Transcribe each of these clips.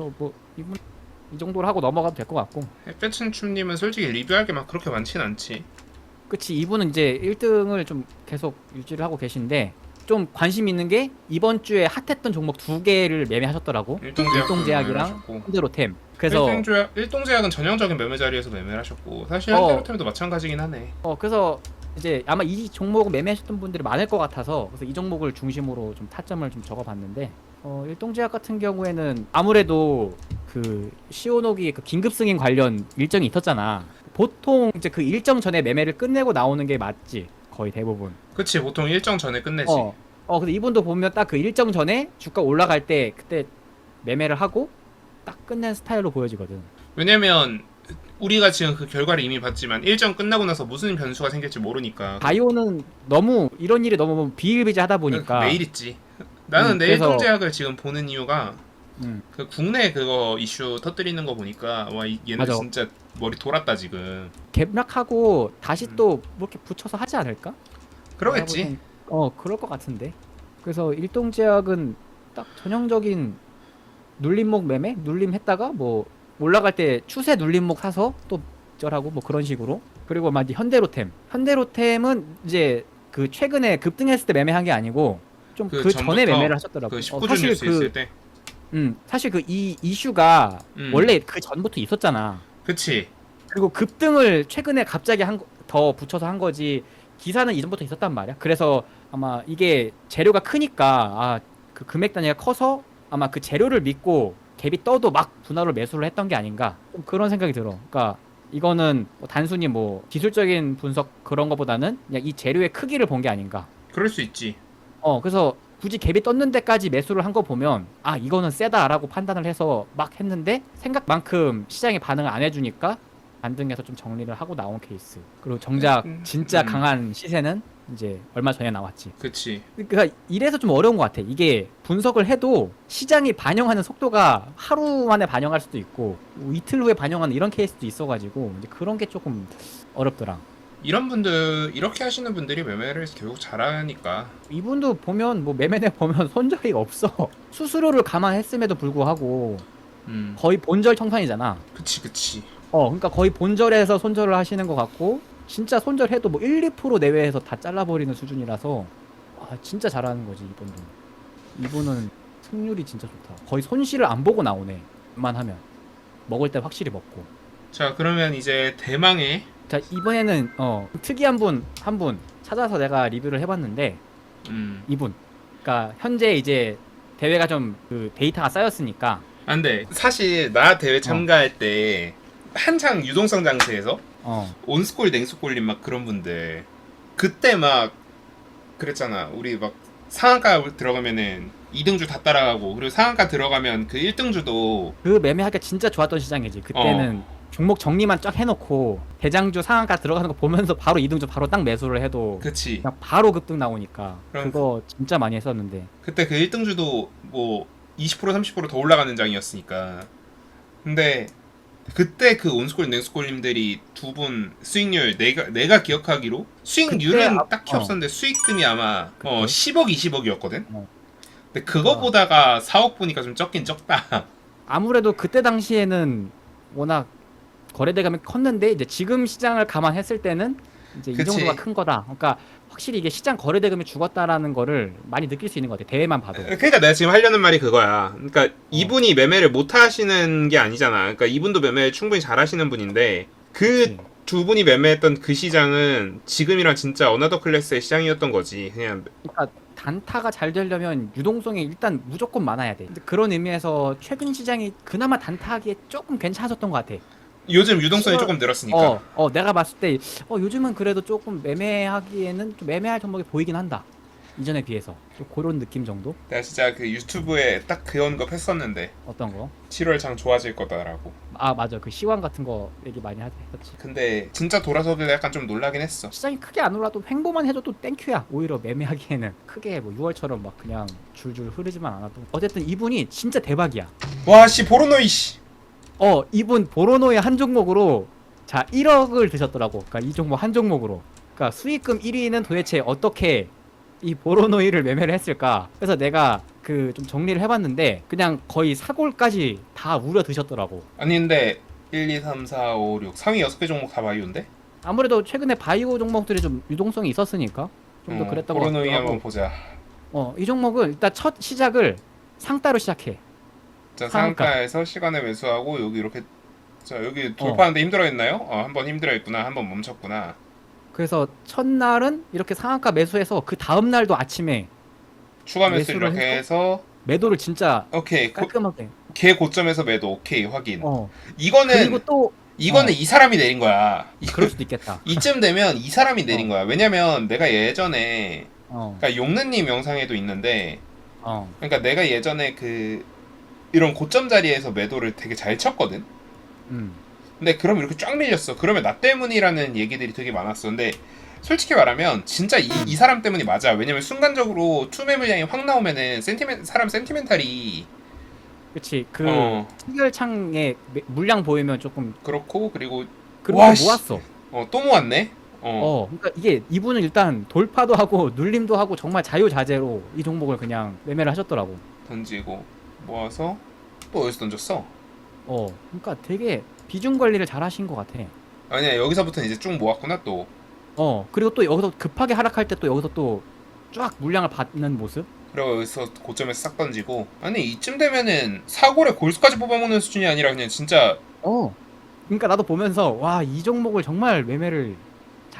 그래서 뭐 이분 이 정도로 하고 넘어가도 될 것 같고 햇볕춘춤님은 솔직히 리뷰할 게 막 그렇게 많진 않지. 그치 이분은 이제 1등을 좀 계속 유지를 하고 계신데 좀 관심 있는 게 이번 주에 핫했던 종목 두 개를 매매하셨더라고 일동제약 일동제약이랑 현대로템 그래서 일동제약 일동제약은 전형적인 매매 자리에서 매매를 하셨고 사실 어. 현대로템도 마찬가지긴 하네. 어 그래서 이제 아마 이 종목을 매매하셨던 분들이 많을 것 같아서 그래서 이 종목을 중심으로 좀 타점을 좀 적어봤는데 어 일동제약 같은 경우에는 아무래도 그 시오노기 그 긴급 승인 관련 일정이 있었잖아 보통 이제 그 일정 전에 매매를 끝내고 나오는 게 맞지 거의 대부분 그치 보통 일정 전에 끝내지. 어, 어 근데 이분도 보면 딱 그 일정 전에 주가 올라갈 때 그때 매매를 하고 딱 끝낸 스타일로 보여지거든 왜냐면 우리가 지금 그 결과를 이미 봤지만 일정 끝나고 나서 무슨 변수가 생길지 모르니까 바이오는 너무 이런 일이 너무 비일비재하다 보니까 매일 있지. 나는 음, 내 그래서- 일동제약을 지금 보는 이유가 음. 그 국내 그거 이슈 터뜨리는 거 보니까 와 이- 얘는 맞아. 진짜 머리 돌았다 지금. 갭락하고 다시 음. 또뭐 이렇게 붙여서 하지 않을까? 그러겠지. 내가 보기엔- 어, 그럴 것 같은데. 그래서 일동 제약은 딱 전형적인 눌림목 매매, 눌림했다가 뭐 올라갈 때 추세 눌림목 사서 또 절하고 뭐 그런 식으로. 그리고 막 이제 현대로템. 현대로템은 이제 그 최근에 급등했을 때 매매한 게 아니고 좀 그 그 전에 전부터 매매를 하셨더라고. 그 어, 19주 사실 뉴스 그 있을 때. 음, 사실 그 이 이슈가 음. 원래 그 전부터 있었잖아. 그치. 그리고 급등을 최근에 갑자기 한 더 붙여서 한 거지 기사는 이전부터 있었단 말이야. 그래서 아마 이게 재료가 크니까 아 그 금액 단위가 커서 아마 그 재료를 믿고 갭이 떠도 막 분할로 매수를 했던 게 아닌가 좀 그런 생각이 들어. 그러니까 이거는 뭐 단순히 뭐 기술적인 분석 그런 거보다는 그냥 이 재료의 크기를 본 게 아닌가. 그럴 수 있지. 어 그래서 굳이 갭이 떴는 데까지 매수를 한 거 보면 아 이거는 세다라고 판단을 해서 막 했는데 생각만큼 시장이 반응을 안 해주니까 반등해서 좀 정리를 하고 나온 케이스. 그리고 정작 음, 진짜 음. 강한 시세는 이제 얼마 전에 나왔지. 그치. 그러니까 이래서 좀 어려운 것 같아. 이게 분석을 해도 시장이 반영하는 속도가 하루 만에 반영할 수도 있고 뭐 이틀 후에 반영하는 이런 케이스도 있어가지고 이제 그런 게 조금 어렵더라 이런 분들 이렇게 하시는 분들이 매매를 결국 잘하니까. 이분도 보면 뭐 매매내 보면 손절이 없어. 수수료를 감안했음에도 불구하고 음. 거의 본절 청산이잖아. 그치 그치. 어 그러니까 거의 본절에서 손절을 하시는 것 같고 진짜 손절해도 뭐 1, 2% 내외에서 다 잘라버리는 수준이라서 아 진짜 잘하는 거지 이분도. 이분은 승률이 진짜 좋다. 거의 손실을 안 보고 나오네 웬만하면. 먹을 때 확실히 먹고. 자 그러면 이제 대망의 자 이번에는 어 특이한 분 한 분 찾아서 내가 리뷰를 해봤는데 음. 이분. 그러니까 현재 이제 대회가 좀 그 데이터가 쌓였으니까. 안돼 사실 나 대회 참가할 때 한창 유동성 장세에서 어. 온스콜 냉스콜님 막 그런 분들 그때 막 그랬잖아. 우리 막 상한가 들어가면은 2등주 다 따라가고 그리고 상한가 들어가면 그 1등주도 그 매매하기가 진짜 좋았던 시장이지. 그때는 종목 정리만 쫙 해놓고 대장주 상한가 들어가는 거 보면서 바로 이등주 바로 딱 매수를 해도 그치 그냥 바로 급등 나오니까 그럼 그거 진짜 많이 했었는데 그때 그 1등주도 뭐 20% 30%더 올라가는 장이었으니까 근데 그때 그 온스콜 냉스콜님들이 두 분 수익률 내가 내가 기억하기로 수익률은 그때 아- 딱히 어. 없었는데 수익금이 아마 어, 그때? 10억 20억이었거든 어. 근데 그거 보다가 4억 보니까 좀 적긴 적다 아무래도 그때 당시에는 워낙 거래대금이 컸는데 이제 지금 시장을 감안했을 때는 이제 이 그치. 정도가 큰 거다. 그러니까 확실히 이게 시장 거래대금이 죽었다라는 거를 많이 느낄 수 있는 것 같아. 대회만 봐도. 그러니까 내가 지금 하려는 말이 그거야 그러니까 이분이 매매를 못 하시는 게 아니잖아 그러니까 이분도 매매 충분히 잘 하시는 분인데 그 그치. 두 분이 매매했던 그 시장은 지금이랑 진짜 어나더 클래스의 시장이었던 거지 그냥 그러니까 단타가 잘 되려면 유동성이 일단 무조건 많아야 돼. 근데 그런 의미에서 최근 시장이 그나마 단타하기에 조금 괜찮아졌던 것 같아. 요즘 유동성이 조금 늘었으니까 어, 어, 내가 봤을 때, 어, 요즘은 그래도 조금 매매하기에는 좀 매매할 종목이 보이긴 한다. 이전에 비해서. 좀 그런 느낌 정도? 내가 진짜 그 유튜브에 딱그 언급 했었는데 어떤 거? 7월 장 좋아질 거다라고 아, 맞아. 그 시황 같은 거 얘기 많이 하- 했었지. 근데 진짜 돌아서길 약간 좀 놀라긴 했어 시장이 크게 안 올라도 횡보만 해줘도 땡큐야. 오히려 매매하기에는. 크게 뭐 6월처럼 막 그냥 줄줄 흐르지만 않아도. 어쨌든 이분이 진짜 대박이야. 와 씨 보로노이 씨 어, 이분 보로노의 한 종목으로 자 1억을 드셨더라고. 그러니까 이 종목 한 종목으로. 그러니까 수익금 1위는 도대체 어떻게 이 보로노이를 매매를 했을까? 그래서 내가 그그좀 정리를 해봤는데 그냥 거의 사골까지 다 우려 드셨더라고. 아니 근데 1, 2, 3, 4, 5, 6 상위 6개 종목 다 바이오인데? 아무래도 최근에 바이오 종목들이 좀 유동성이 있었으니까 좀더 그랬던 것 코로노이 같기도 한번. 보자 어, 이 종목은 일단 첫 시작을 상따로 시작해. 자 상한가. 상가에서 시간에 매수하고 여기 이렇게 자 여기 돌파하는데 힘들어했나요? 어 한번 힘들어했구나 한 번 멈췄구나 그래서 첫날은 이렇게 상한가 매수해서 그 다음 날도 아침에 추가 매수 매수를 이렇게 해서? 매도를 진짜 오케이 고, 깔끔하게. 걔 고점에서 매도 오케이 확인 어. 이거는 그리고 또 이거는 어. 이 사람이 내린 거야 이- 그럴 수도 있겠다. 이쯤 되면 이 사람이 내린 어. 거야 왜냐면 내가 예전에 어. 그러니까 용는님 영상에도 있는데 어. 그러니까 내가 예전에 그 이런 고점 자리에서 매도를 되게 잘 쳤거든 음. 근데 그럼 이렇게 쫙 밀렸어. 그러면 나 때문이라는 얘기들이 되게 많았어. 근데 솔직히 말하면 진짜 이, 이 사람 때문이 맞아. 왜냐면 순간적으로 투 매 물량이 확 나오면은 센티멘 사람 센티멘탈이 그렇지. 그어 청결창에 매- 물량 보이면 조금 그렇고 그리고 그리고 와, 씨. 모았어. 어 또 모았네. 어, 어. 그러니까 이게 이분은 일단 돌파도 하고 눌림도 하고 정말 자유자재로 이 종목을 그냥 매매를 하셨더라고. 던지고 모아서 또 어디서 던졌어? 어. 그러니까 되게 비중 관리를 잘 하신 것 같아. 아니야 여기서부터는 이제 쭉 모았구나 또. 어. 그리고 또 여기서 급하게 하락할 때 또 여기서 또 쫙 물량을 받는 모습? 그리고 여기서 고점에서 싹 던지고 아니 이쯤 되면은 사골에 골수까지 뽑아먹는 수준이 아니라 그냥 진짜 어. 그러니까 나도 보면서 와 이 종목을 정말 매매를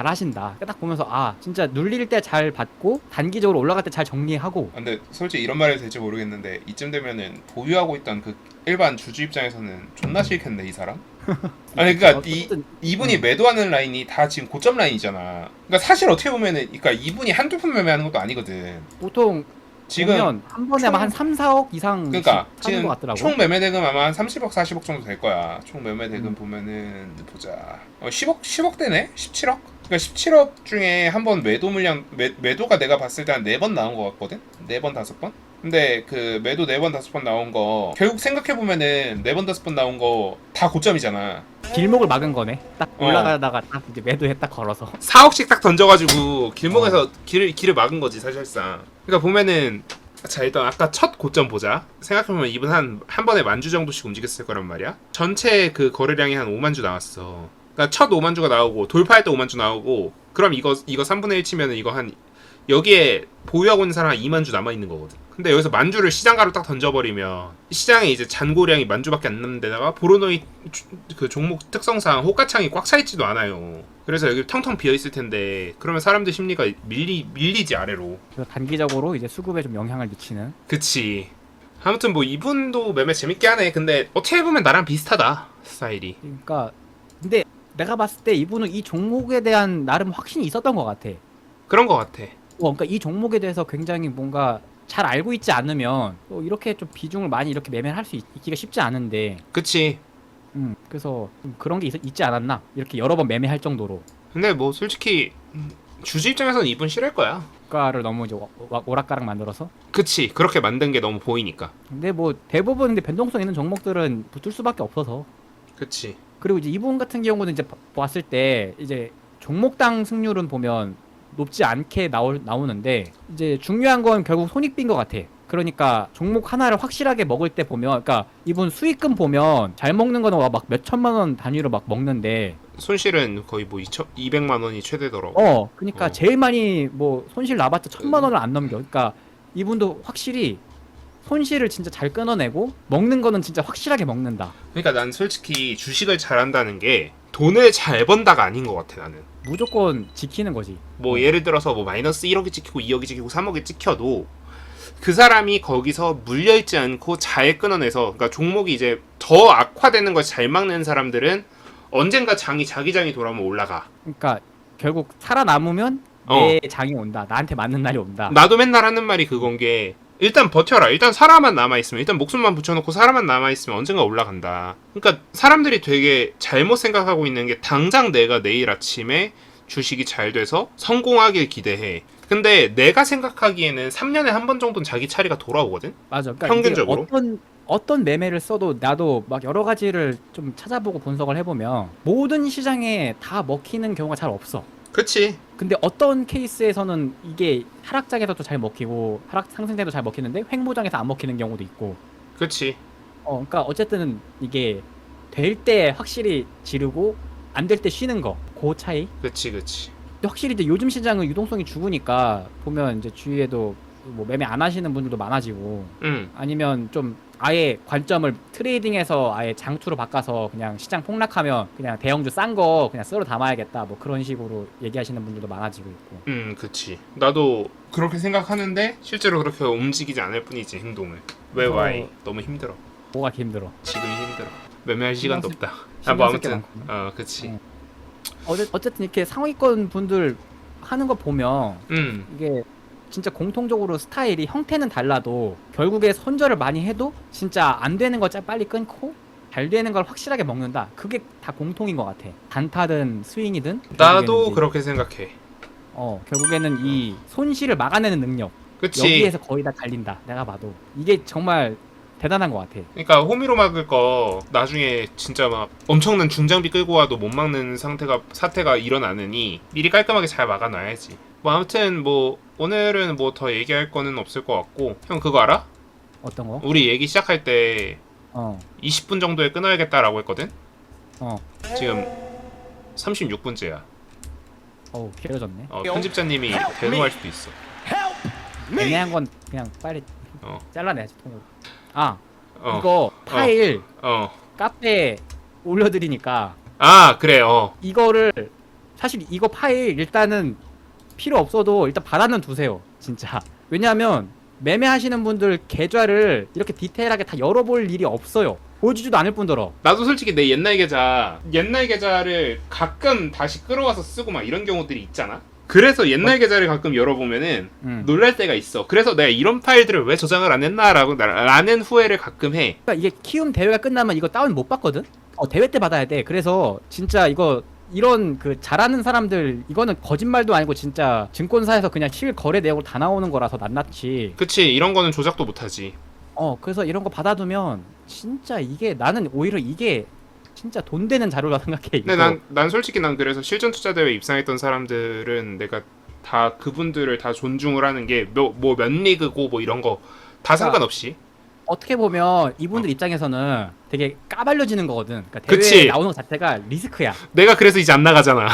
잘 하신다. 딱 보면서 아 진짜 눌릴 때 잘 받고 단기적으로 올라갈 때 잘 정리하고 아, 근데 솔직히 이런 말이 될지 모르겠는데 이쯤 되면은 보유하고 있던 그 일반 주주 입장에서는 존나 싫겠네 이 사람. 아니 그러니까 이 어쨌든 이분이 음. 매도하는 라인이 다 지금 고점 라인이잖아. 그러니까 사실 어떻게 보면은 그러니까 이분이 한두 푼 매매하는 것도 아니거든. 보통 지금 보면 한 번에 총- 아마 한 3, 4억 이상 그러니까 지금 것 같더라고. 총 매매 대금 아마 한 30억 40억 정도 될 거야. 총 매매 대금 음. 보면은 보자. 어, 10억 10억 되네? 17억? 그러니까 17억 중에 한 번 매도 물량 매, 매도가 내가 봤을 때 한 네 번 나온 것 같거든. 네 번 다섯 번? 근데 그 매도 네 번 다섯 번 나온 거 결국 생각해 보면은 네 번 다섯 번 나온 거 다 고점이잖아. 길목을 막은 거네. 딱 어. 올라가다가 딱 이제 매도해 딱 걸어서. 4억씩 딱 던져가지고 길목에서 길을 길을 막은 거지 사실상. 그러니까 보면은 자 일단 아까 첫 고점 보자. 생각해보면 이분 한 한 번에 만주 정도씩 움직였을 거란 말이야. 전체 그 거래량이 한 5만 주 나왔어. 그러니까 첫 5만 주가 나오고 돌파할 때 5만 주 나오고 그럼 이거 이거 3분의 1 치면은 이거 한 여기에 보유하고 있는 사람 한 2만 주 남아 있는 거거든. 근데 여기서 만 주를 시장가로 딱 던져버리면 시장에 이제 잔고량이 만 주밖에 안 남는 데다가 보로노이 주- 그 종목 특성상 호가창이 꽉 차 있지도 않아요. 그래서 여기 텅텅 비어 있을 텐데 그러면 사람들 심리가 밀리 밀리지 아래로. 그래서 단기적으로 이제 수급에 좀 영향을 미치는. 그치. 아무튼 뭐 이분도 매매 재밌게 하네. 근데 어떻게 보면 나랑 비슷하다 스타일이. 그러니까 내가 봤을 때 이분은 이 종목에 대한 나름 확신이 있었던 것 같아. 그런 것 같아. 어, 그러니까 이 종목에 대해서 굉장히 뭔가 잘 알고 있지 않으면 또 이렇게 좀 비중을 많이 이렇게 매매를 할 수 있기가 쉽지 않은데, 그치. 음, 그래서 좀 그런 게 있, 있지 않았나? 이렇게 여러 번 매매할 정도로 근데 뭐 솔직히 음, 주주 입장에서는 이분 싫을 거야. 주가를 너무 이제 와- 와- 오락가락 만들어서. 그치. 그렇게 만든 게 너무 보이니까. 근데 뭐 대부분 근데 변동성 있는 종목들은 붙을 수밖에 없어서. 그치. 그리고 이제 이분 같은 경우는 이제 봐- 봤을 때 이제 종목당 승률은 보면 높지 않게 나올 나오는데 이제 중요한 건 결국 손익빈 것 같아. 그러니까 종목 하나를 확실하게 먹을 때 보면, 그러니까 이분 수익금 보면 잘 먹는 거는 막 몇 천만 원 단위로 막 먹는데, 손실은 거의 뭐 2천, 200만 원이 최대더라고. 어, 그러니까 어. 제일 많이 뭐 손실 나봤자 천만 원을 안 넘겨. 그러니까 이분도 확실히 손실을 진짜 잘 끊어내고 먹는 거는 진짜 확실하게 먹는다. 그러니까 난 솔직히 주식을 잘한다는 게 돈을 잘 번다가 아닌 것 같아 나는. 무조건 지키는 거지. 뭐 어. 예를 들어서 뭐 마이너스 1억이 찍히고 2억이 찍히고 3억이 찍혀도 그 사람이 거기서 물려 있지 않고 잘 끊어내서 그러니까 종목이 이제 더 악화되는 걸 잘 막는 사람들은 언젠가 장이 자기 장이 돌아오면 올라가. 그러니까 결국 살아남으면 어. 내 장이 온다. 나한테 맞는 날이 온다. 나도 맨날 하는 말이 그건 게 일단 버텨라. 일단 사람만 남아 있으면 일단 목숨만 붙여놓고 사람만 남아 있으면 언젠가 올라간다. 그러니까 사람들이 되게 잘못 생각하고 있는 게 당장 내가 내일 아침에 주식이 잘 돼서 성공하길 기대해. 근데 내가 생각하기에는 3년에 한 번 정도는 자기 차례가 돌아오거든. 맞아. 그러니까 평균적으로? 어떤 어떤 매매를 써도 나도 막 여러 가지를 좀 찾아보고 분석을 해보면 모든 시장에 다 먹히는 경우가 잘 없어. 그치. 근데 어떤 케이스에서는 이게 하락장에서도 잘 먹히고 하락 상승장에도 잘 먹히는데 횡보장에서 안 먹히는 경우도 있고. 그치. 어 그러니까 어쨌든 이게 될 때 확실히 지르고 안 될 때 쉬는 거 그 차이? 그치 그치. 근데 확실히 이제 요즘 시장은 유동성이 죽으니까 보면 이제 주위에도 뭐 매매 안 하시는 분들도 많아지고 응 아니면 좀 아예 관점을 트레이딩에서 아예 장투로 바꿔서 그냥 시장 폭락하면 그냥 대형주 싼 거 그냥 쓸어 담아야겠다 뭐 그런 식으로 얘기하시는 분들도 많아지고 있고 음, 그치. 나도 그렇게 생각하는데 실제로 그렇게 움직이지 않을 뿐이지 행동을. 왜 어. 와이? 너무 힘들어. 뭐가 이렇게 힘들어 지금이 힘들어. 매매할 시간도 없다. 아, 신경 뭐 쓸게 아무튼. 어, 그치. 어. 어제, 어쨌든 이렇게 상위권 분들 하는 거 보면 음, 이게 진짜 공통적으로 스타일이 형태는 달라도 결국에 손절을 많이 해도 진짜 안 되는 거 짜- 빨리 끊고 잘 되는 걸 확실하게 먹는다. 그게 다 공통인 것 같아. 단타든 스윙이든. 나도 결국에는 그렇게 생각해. 어 결국에는 이 손실을 막아내는 능력 그치. 여기에서 거의 다 달린다. 내가 봐도 이게 정말 대단한 것 같아. 그러니까 호미로 막을 거 나중에 진짜 막 엄청난 중장비 끌고 와도 못 막는 상태가 사태가 일어나느니 미리 깔끔하게 잘 막아놔야지. 뭐 아무튼 뭐 오늘은 뭐 더 얘기할 거는 없을 것 같고 형 그거 알아? 어떤 거? 우리 얘기 시작할 때 어 20분 정도에 끊어야겠다라고 했거든. 어. 지금 36분째야. 어우 길어졌네. 어, 편집자님이 대노할 수도 있어. 애매한 건 그냥 빨리 어. 잘라내야지 통으로. 아 어. 이거 파일 어. 카페에 올려드리니까 아 그래. 어. 이거를 사실 이거 파일 일단은 필요 없어도 일단 받아는 두세요 진짜 왜냐하면 매매하시는 분들 계좌를 이렇게 디테일하게 다 열어볼 일이 없어요 보여주지도 않을 뿐더러 나도 솔직히 내 옛날 계좌 옛날 계좌를 가끔 다시 끌어와서 쓰고 막 이런 경우들이 있잖아. 그래서 옛날 계좌를 가끔 열어보면은 음. 놀랄 때가 있어. 그래서 내가 이런 파일들을 왜 저장을 안 했나라고 나- 라는 후회를 가끔 해. 그러니까 이게 키움 대회가 끝나면 이거 다운 못 받거든 어, 대회 때 받아야 돼 그래서 진짜 이거 이런 그 잘하는 사람들 이거는 거짓말도 아니고 진짜 증권사에서 그냥 실 거래 내역으로 다 나오는 거라서 낱낱이 그치 이런 거는 조작도 못하지. 어 그래서 이런 거 받아두면 진짜 이게 나는 오히려 이게 진짜 돈 되는 자료라 생각해. 근데 난, 난 솔직히 난 그래서 실전 투자 대회 입상했던 사람들은 내가 다 그분들을 다 존중을 하는 게뭐몇 리그고 뭐 이런 거 다 상관없이 어떻게 보면 이분들 입장에서는 되게 까발려지는 거거든. 그러니까 대회에 그치. 나오는 것 자체가 리스크야. 내가 그래서 이제 안 나가잖아.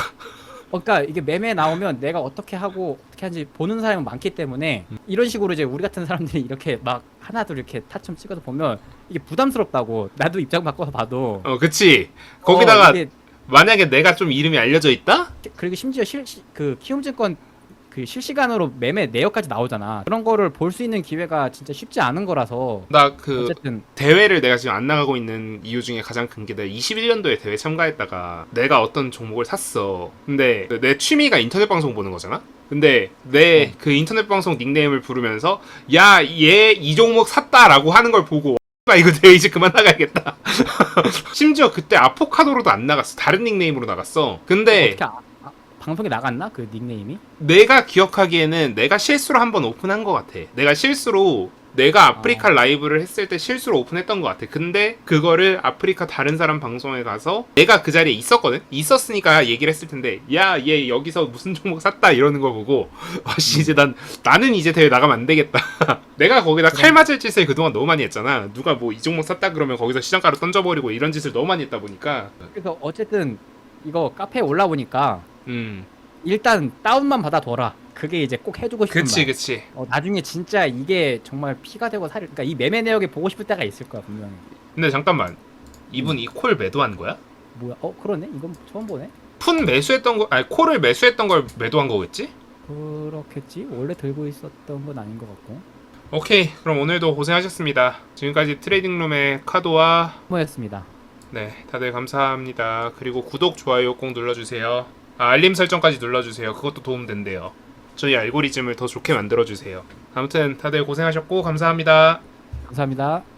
어, 그러니까 이게 매매 나오면 내가 어떻게 하고 어떻게 하는지 보는 사람이 많기 때문에 음. 이런 식으로 이제 우리 같은 사람들이 이렇게 막 하나둘 이렇게 타점 찍어서 보면 이게 부담스럽다고 나도 입장 바꿔서 봐도 어 그치 거기다가 어, 이게 만약에 내가 좀 이름이 알려져 있다? 그리고 심지어 실, 시- 그 키움증권 그 실시간으로 매매 내역까지 나오잖아. 그런 거를 볼 수 있는 기회가 진짜 쉽지 않은 거라서 나 그 어쨌든 대회를 내가 지금 안 나가고 있는 이유 중에 가장 큰 게 내가 21년도에 대회 참가했다가 내가 어떤 종목을 샀어. 근데 내 취미가 인터넷 방송 보는 거잖아. 근데 내 그 인터넷 방송 닉네임을 부르면서 야 얘 이 종목 샀다라고 하는 걸 보고 와, 이거 대회 이제 그만 나가야겠다. 심지어 그때 아포카도로도 안 나갔어. 다른 닉네임으로 나갔어. 근데 어떻게 아, 아, 방송에 나갔나 그 닉네임이? 내가 기억하기에는 내가 실수로 한번 오픈한 것 같아. 내가 실수로 내가 아프리카 라이브를 했을 때 실수로 오픈했던 것 같아. 근데 그거를 아프리카 다른 사람 방송에 가서 내가 그 자리에 있었거든. 있었으니까 얘기를 했을 텐데, 야 얘 여기서 무슨 종목 샀다 이러는 거 보고, 와씨 이제 난 나는 이제 대회 나가면 안 되겠다. 내가 거기다 칼 맞을 짓을 그동안 너무 많이 했잖아. 누가 뭐 이 종목 샀다 그러면 거기서 시장가로 던져버리고 이런 짓을 너무 많이 했다 보니까, 그래서 어쨌든 이거 카페에 올라오니까 음, 일단 다운만 받아둬라. 그게 이제 꼭 해주고 싶은 그치 말. 그치. 어, 나중에 진짜 이게 정말 피가 되고 살이. 그러니까 이 매매 내역이 보고 싶을 때가 있을 거야 분명히. 근데 잠깐만, 이분 이 콜 매도한 거야? 뭐야? 어 그러네. 이건 처음 보네. 푼 매수했던 거, 아니 콜을 매수했던 걸 매도한 거겠지? 그렇겠지. 원래 들고 있었던 건 아닌 것 같고. 오케이, 그럼 오늘도 고생하셨습니다. 지금까지 트레이딩룸의 카도와 뭐였습니다. 네, 다들 감사합니다. 그리고 구독, 좋아요 꼭 눌러주세요. 아, 알림 설정까지 눌러주세요. 그것도 도움 된대요. 저희 알고리즘을 더 좋게 만들어주세요. 아무튼 다들 고생하셨고 감사합니다. 감사합니다.